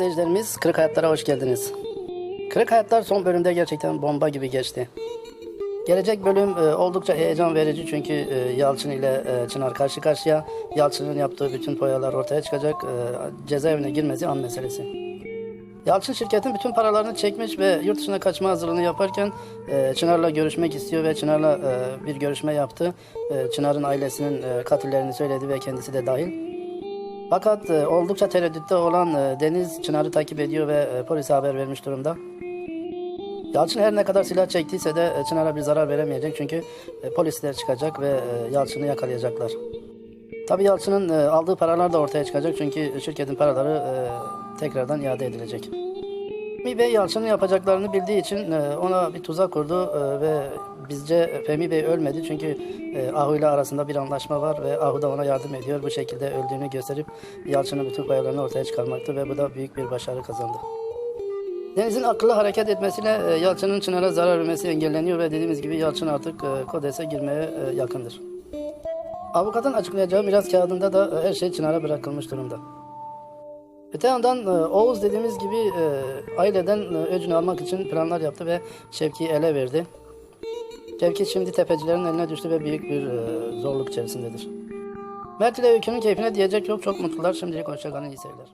izleyicilerimiz Kırık Hayatlar'a hoş geldiniz. Kırık Hayatlar son bölümde gerçekten bomba gibi geçti. Gelecek bölüm e, oldukça heyecan verici çünkü e, Yalçın ile e, Çınar karşı karşıya. Yalçın'ın yaptığı bütün boyalar ortaya çıkacak. E, cezaevine girmesi an meselesi. Yalçın şirketin bütün paralarını çekmiş ve yurt dışına kaçma hazırlığını yaparken e, Çınar'la görüşmek istiyor ve Çınar'la e, bir görüşme yaptı. E, Çınar'ın ailesinin e, katillerini söyledi ve kendisi de dahil. Fakat e, oldukça tereddütte olan e, Deniz Çınar'ı takip ediyor ve e, polise haber vermiş durumda. Yalçın her ne kadar silah çektiyse de Çınar'a bir zarar veremeyecek çünkü polisler çıkacak ve Yalçın'ı yakalayacaklar. Tabii Yalçın'ın aldığı paralar da ortaya çıkacak çünkü şirketin paraları tekrardan iade edilecek. Fehmi Bey Yalçın'ın yapacaklarını bildiği için e, ona bir tuzak kurdu e, ve bizce Fehmi Bey ölmedi çünkü e, Ahu ile arasında bir anlaşma var ve Ahu da ona yardım ediyor. Bu şekilde öldüğünü gösterip Yalçın'ın bütün payalarını ortaya çıkarmaktı ve bu da büyük bir başarı kazandı. Deniz'in akıllı hareket etmesiyle Yalçın'ın Çınar'a zarar vermesi engelleniyor ve dediğimiz gibi Yalçın artık Kodes'e girmeye yakındır. Avukatın açıklayacağı miras kağıdında da her şey Çınar'a bırakılmış durumda. Öte yandan e, Oğuz dediğimiz gibi e, aileden e, öcünü almak için planlar yaptı ve Şevki'yi ele verdi. Şevki şimdi tepecilerin eline düştü ve büyük bir zorluk içerisindedir. Mert ile Öykü'nün keyfine diyecek yok çok mutlular. Şimdilik hoşçakalın iyi seyirler.